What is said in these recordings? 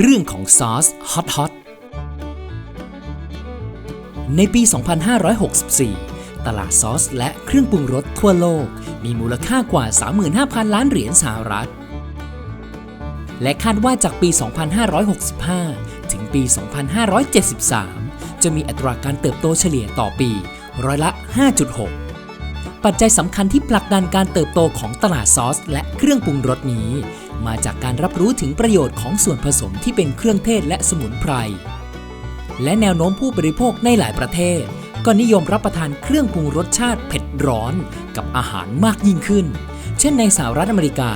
เรื่องของซอสฮอตฮอตในปี 2564 ตลาดซอสและเครื่องปรุงรสทั่วโลก มีมูลค่ากว่า 35,000 ล้านเหรียญสหรัฐ และคาดว่าจากปี 2565 ถึงปี 2573 จะมีอัตราการเติบโตเฉลี่ยต่อปี ร้อยละ 5.6 ปัจจัยสำคัญที่ผลักดันการเติบโตของตลาดซอส และเครื่องปรุงรสนี้ มาจากการรับรู้ถึงประโยชน์ของส่วนผสมที่เป็นเครื่องเทศและสมุนไพร และแนวโน้มผู้บริโภคในหลายประเทศ ก็นิยมรับประทานเครื่องปรุงรสชาติเผ็ดร้อน กับอาหารมากยิ่งขึ้น เช่นในสหรัฐอเมริกา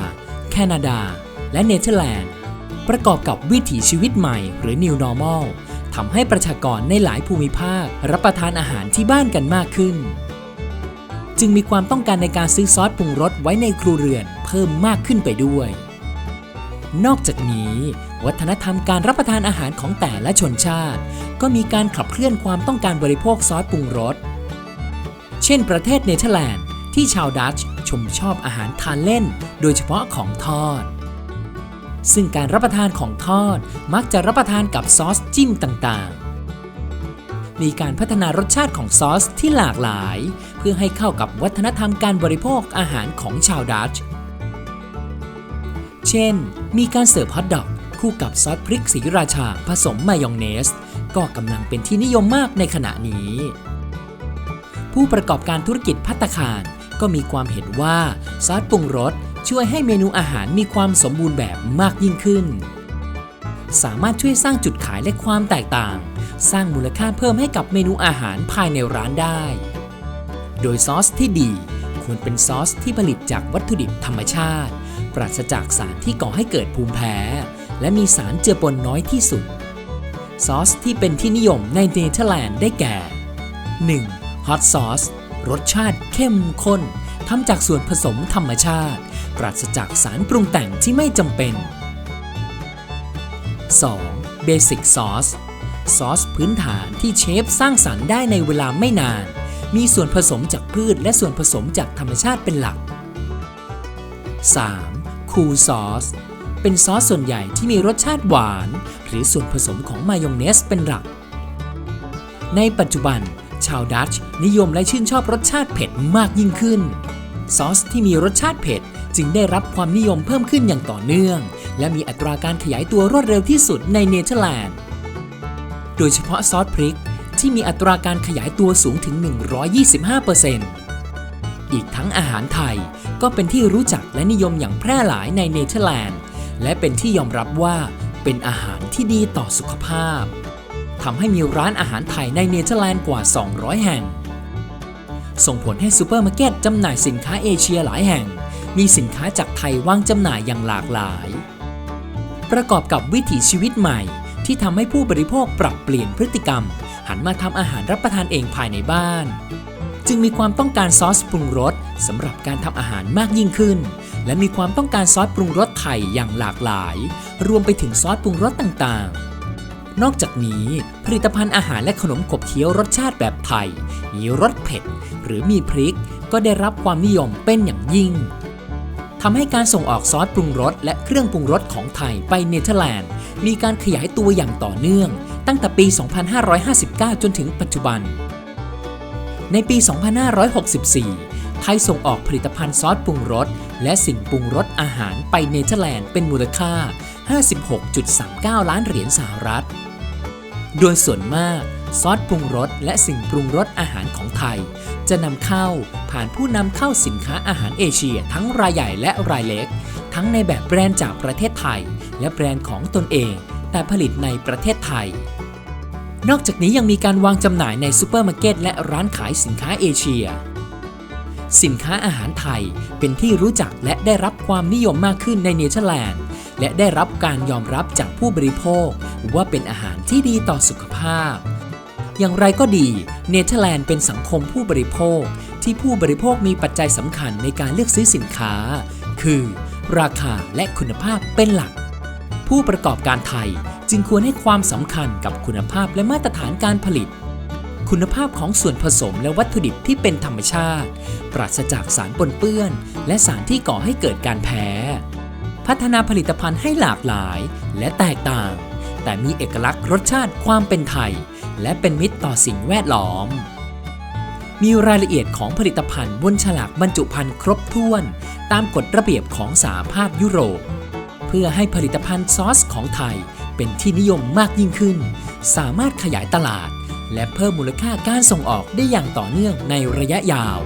แคนาดา และเนเธอร์แลนด์ ประกอบกับวิถีชีวิตใหม่หรือ New Normal ทำให้ประชากรในหลายภูมิภาครับประทานอาหารที่บ้านกันมากขึ้น จึงมีความต้องการในการซื้อซอสปรุงรสไว้ในครัวเรือนเพิ่มมากขึ้นไปด้วย นอกจากนี้ วัฒนธรรมการรับประทานอาหารของแต่ละชนชาติ ก็มีการขับเคลื่อนความต้องการบริโภคซอสปรุงรส เช่น ประเทศเนเธอร์แลนด์ที่ชาวดัตช์ชมชอบอาหารทานเล่น โดยเฉพาะของทอด ซึ่งการรับประทานของทอดมักจะรับประทานกับซอสจิ้มต่างๆมีการพัฒนารสชาติของซอสที่หลากหลาย พื่อให้เข้ากับวัฒนธรรมการบริโภคอาหารของชาวดัตช์เช่น มีการเสิร์ฟฮอทดอกคู่กับซอสพริกสีราชาผสมมายองเนส ก็กำลังเป็นที่นิยมมากในขณะนี้ ผู้ประกอบการธุรกิจพัตคารก็มีความเห็นว่าซอสปรุงรสช่วยให้เมนูอาหารมีความสมบูรณ์แบบมากยิ่งขึ้น สามารถช่วยสร้างจุดขายและความแตกต่าง สร้างมูลค่าเพิ่มให้กับเมนูอาหารภายในร้านได้ โดยซอสที่ดี ควรเป็นซอสที่ผลิตจากวัตถุดิบธรรมชาติ ปราศจากสารที่ก่อให้เกิดภูมิแพ้ และมีสารเจือปนน้อยที่สุด ซอสที่เป็นที่นิยมในเนเธอร์แลนด์ได้แก่ 1. Hot Sauce รสชาติเข้มข้นทำจากส่วนผสมธรรมชาติ ปราศจากสารปรุงแต่งที่ไม่จำเป็น 2. Basic Sauce ซอสพื้นฐานที่เชฟสร้างสรรค์ได้ในเวลาไม่นาน มีส่วนผสมจากพืชและส่วนผสมจากธรรมชาติเป็นหลัก 3. Cool Sauce เป็นซอสส่วนใหญ่ที่มีรสชาติหวาน หรือส่วนผสมของมายองเนสเป็นหลัก ในปัจจุบัน ชาวดัตช์นิยมและชื่นชอบรสชาติเผ็ดมากยิ่งขึ้น ซอสที่มีรสชาติเผ็ดจึงได้รับความนิยมเพิ่มขึ้นอย่างต่อเนื่อง และมีอัตราการขยายตัวรวดเร็วที่สุดในเนเธอร์แลนด์ โดยเฉพาะซอสพริก ที่มีอัตราการขยายตัวสูงถึง 125%อีกทั้งอาหารไทยก็เป็นที่รู้จักและนิยมอย่างแพร่หลายในเนเธอร์แลนด์ และเป็นที่ยอมรับว่าเป็นอาหารที่ดีต่อสุขภาพทำให้มีร้านอาหารไทยในเนเธอร์แลนด์กว่า 200 แห่ง ส่งผลให้ซูเปอร์มาร์เก็ตจำหน่ายสินค้าเอเชียหลายแห่ง มีสินค้าจากไทยวางจำหน่ายอย่างหลากหลาย ประกอบกับวิถีชีวิตใหม่ที่ทำให้ผู้บริโภคปรับเปลี่ยนพฤติกรรม หันมาทำอาหารรับประทานเองภายในบ้าน จึงมีความต้องการซอสปรุงรสสำหรับการทำอาหารมากยิ่งขึ้น และมีความต้องการซอสปรุงรสไทยอย่างหลากหลาย รวมไปถึงซอสปรุงรสต่างๆนอกจากนี้ ผลิตภัณฑ์อาหารและขนมขบเคี้ยวรสชาติแบบไทย มีรสเผ็ด หรือมีพริก ก็ได้รับความนิยมเป็นอย่างยิ่งำให้การส่งออกซอสปรุงรสและเครื่องปรุงรสของไทยไปเนเธอร์แลนด์ มีการขยายตัวอย่างต่อเนื่อง ตั้งแต่ปี 2559 จนถึงปัจจุบัน ในปี 2564 ไทยส่งออกผลิตภัณฑ์ซอสปรุงรสและสิ่งปรุงรสอาหารไปเนเธอร์แลนด์เป็นมูลค่า 56.39 ล้านเหรียญสหรัฐ โดยส่วนมาก ซอสปรุงรสและสิ่งปรุงรสอาหารของไทย จะนำเข้าผ่านผู้นำเข้าสินค้าอาหารเอเชีย ทั้งรายใหญ่และรายเล็ก ทั้งในแบบแบรนด์จากประเทศไทย และแบรนด์ของตนเอง แต่ผลิตในประเทศไทย นอกจากนี้ยังมีการวางจำหน่ายในซูเปอร์มาร์เก็ตและร้านขายสินค้าเอเชีย สินค้าอาหารไทยเป็นที่รู้จักและได้รับความนิยมมากขึ้นในเนเธอร์แลนด์และได้รับการยอมรับจากผู้บริโภค ว่าเป็นอาหารที่ดีต่อสุขภาพ อย่างไรก็ดี เนเธอร์แลนด์เป็นสังคมผู้บริโภค ที่ผู้บริโภคมีปัจจัยสำคัญในการเลือกซื้อสินค้า คือ ราคาและคุณภาพเป็นหลัก ผู้ประกอบการไทยจึงควรให้ความสำคัญกับคุณภาพและมาตรฐานการผลิต คุณภาพของส่วนผสมและวัตถุดิบที่เป็นธรรมชาติ ปราศจากสารปนเปื้อน และสารที่ก่อให้เกิดการแพ้ พัฒนาผลิตภัณฑ์ให้หลากหลายและแตกต่าง แต่มีเอกลักษณ์รสชาติความเป็นไทย และเป็นมิตรต่อสิ่งแวดล้อม มีรายละเอียดของผลิตภัณฑ์บนฉลากบรรจุภัณฑ์ครบถ้วน ตามกฎระเบียบของสหภาพยุโรป เพื่อให้ผลิตภัณฑ์ซอสของไทยเป็นที่นิยมมากยิ่งขึ้น สามารถขยายตลาด และเพิ่มมูลค่าการส่งออกได้อย่างต่อเนื่องในระยะยาว